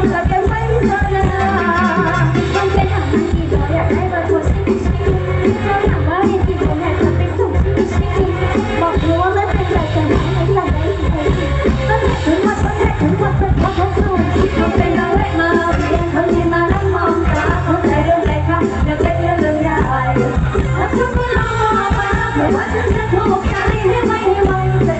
What does it look like?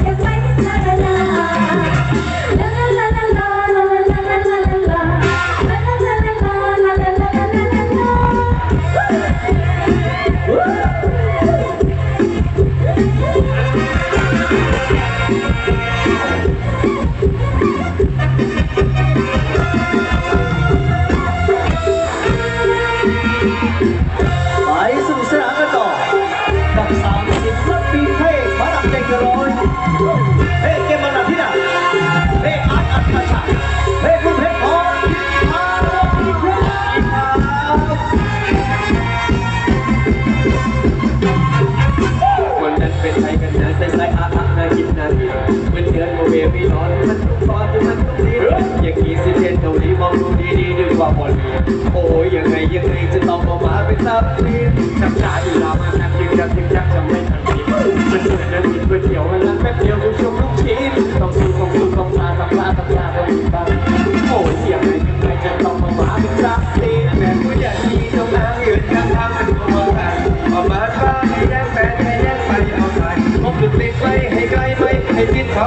ใคจะต้องออกมาเป็นทับทิมทำหน้าอย่ามานักกินจะทิ้งจักจะไม่ทันทีมันเหมือนน้ำกินก๋วยเตี๋ยวมันรักแป๊บเดียวกูชมลูกชิ้นต้องสู้ต้องสู้ต้องตาต้องตาต้องตาต้องมีบ้าโอ้ยเสียงไหนงไงจะต้องออกมาเป็นทับทิมแม่กูอใหญ่ที่ต้องนั่งยืนนั่งทำมันตัวมาแข่งออกมาบ้านให้แย่งแฟนให้แย่งไปเอาไปมองจุดเล็กไปให้ไกลไปให้คิดเขา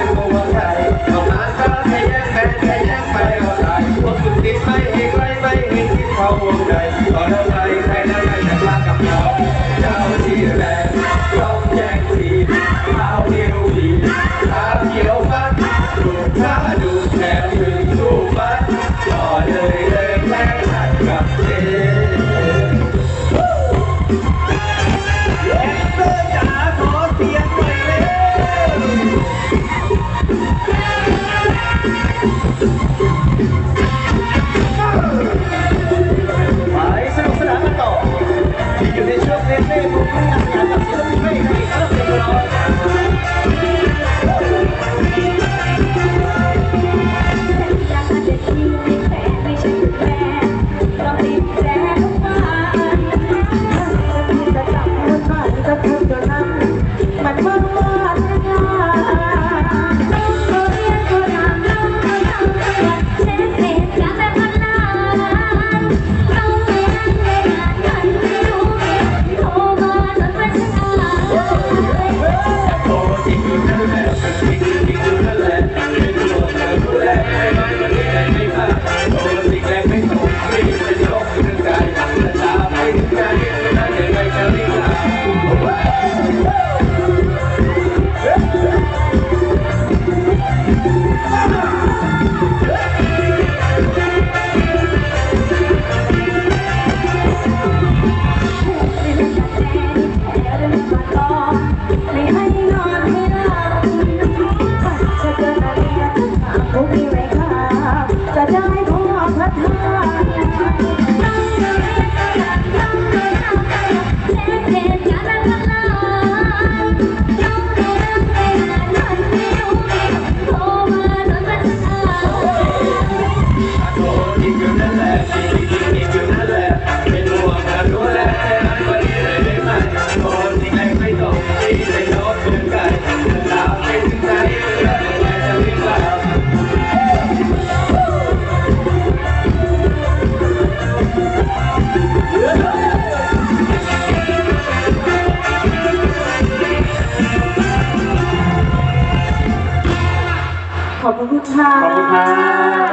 ค่ะ ขอบคุณครับ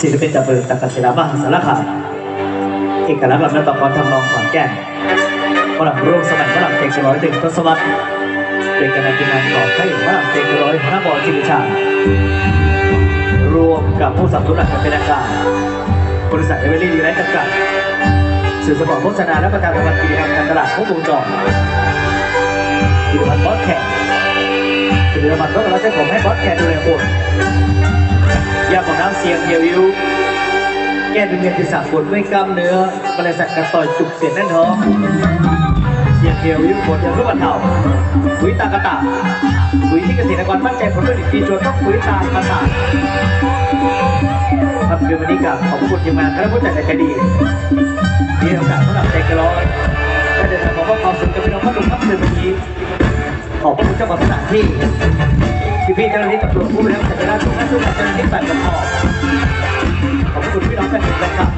ศิลปินตะเบิกตะกัศิลามหาสารคามเอกลักษณ์ลำดับต่อความทำนองขอนแก่นฝรั่งร่วมสมัยฝรั่งเพลงร้อยหนึ่งทศวรรษเป็นการกินนานต่อให้ฝรั่งเพลงร้อยพระบอจิริชารวมกับผู้สับสนุนหลักการเป็นอาการบริษัทเอเวอรี่ดีไลท์จำกัดสื่อสปอร์ตโฆษณาและประชาสัมพันธ์กิจกรรมการตลาดครบวงจรผลิตภัณฑ์บอสแขกผลิตภัณฑ์ต้องรับใช้ผมให้บอสแขกดูแลหม สียงเยียวยิวแก้เป็นเงินที่สากลไม่กล้ามเนื้อบริษัทกระต่อยจุกเสียนแน่นท้องเสียงเยียวยิวปวดยังรู้บันเทาปุ๋ยตากระตาปุ๋ยที่เกษตรกรมั่นใจผลผลิตดีจนต้องปุ๋ยตากระตาครับคือวันนี้กับขอบคุณทีมงานคณะผู้จัดใจดีมีโอกาสสำหรับใจกระร้อยและเดินทางขอมอบความสุขกับพี่น้องพ่อหนุ่มครับในวันนี้ขอบคุณเจ้าของสถานที่ พี่พี่เจ้าหน้าที่ตำรวจผู้บริหารจัดการทุกท่านทุกท่านเจ้าหน้าที่ฝ่ายปกครองขอบคุณพี่น้องแฟนเพลงนะครับ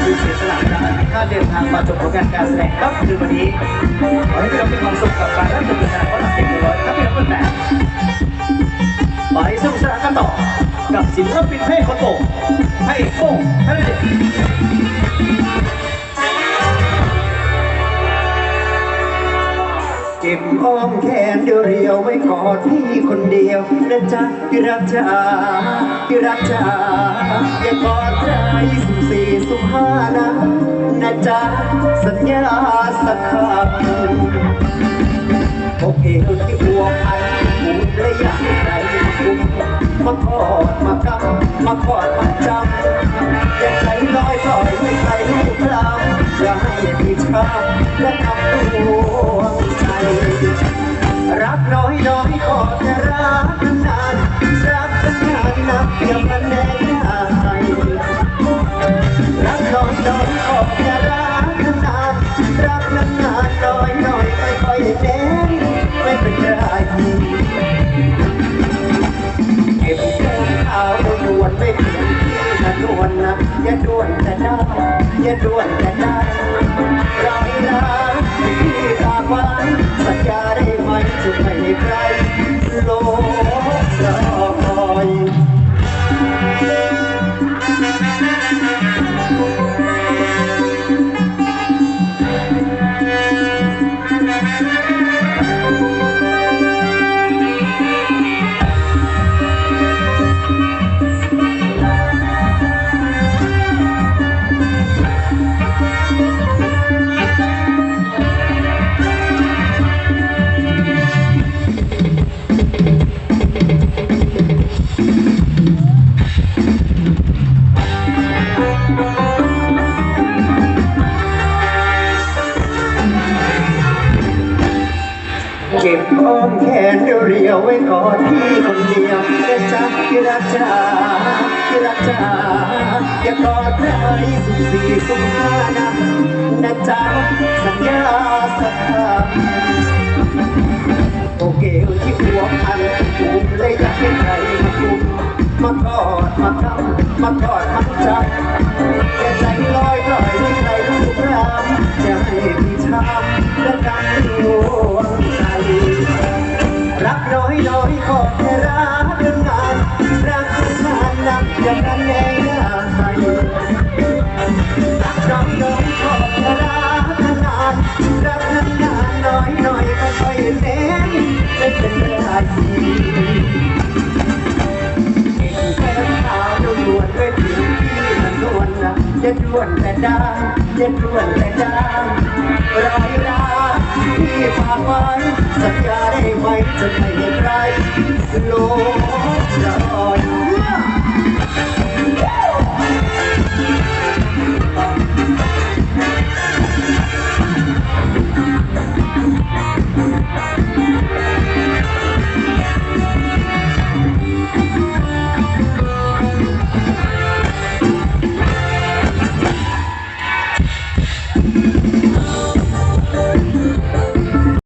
คือเสียสละเวลาค่าเดินทางมาชมผลงานการแสดงครับคือวันนี้ขอให้พี่น้องมีความสุขกับการรับชมงานของหลักเพลงร้อยครับพี่น้องคนแต่ไปสนุกสนานกันต่อกับศิลปินเพลงคนโตให้โป้งท่านเด็ก เก็บอ้อมแขนเดียวเรียวไว้กอดพี่คนเดียวนะจ๊ะพี่รักจ๋าพี่รักจ๋าอย่ากอดใครสุ่มสี่สุขห้านะนะจ๊ะสัญญาสักคำอกเอวที่หัวพันหูและอยะ มากอดมากำมากอดมาจำอย่าใจลอยลอยให้ใครรู้พลำอย่าให้พี่ช้ำและทำตัวใจ รักน้อยน้อยขอแต่รักนานรักนานนับอย่ามาแน่นายรักน้อยน้อยขอแต่ นะอย่าด่วนจะได้อย่าด่วนจะได้ มแขนเรียวๆไว้กอดพี่คนเดียวนะจ๊ะที่รักจาที่รักจาอย่ากอดใครสุ่มสี่สุ่มห้านะนะจ๊ะสัญญาสักคำโอเคที่หัวพันผูกเลยอยากให้ใครมาคุมมากอดมากำมากอด น้อยน้อยขอแค่รักเรื่องงานรักนานนักอย่างนั้นเองนะรักน้อยน้อยขอแค่รักนานรักนานนานน้อยน้อยไม่ค่อยเน้นไม่เป็นไรเก่งแค่ขาวดูดวนด้วยผิวที่มันนวลนะอย่าด่วนแต่ด้านอย่าด่วนแต่ด้านรอยรัก ที่ฝากไว้สัญญาได้ไหมจะไม่ให้ใครลบรอย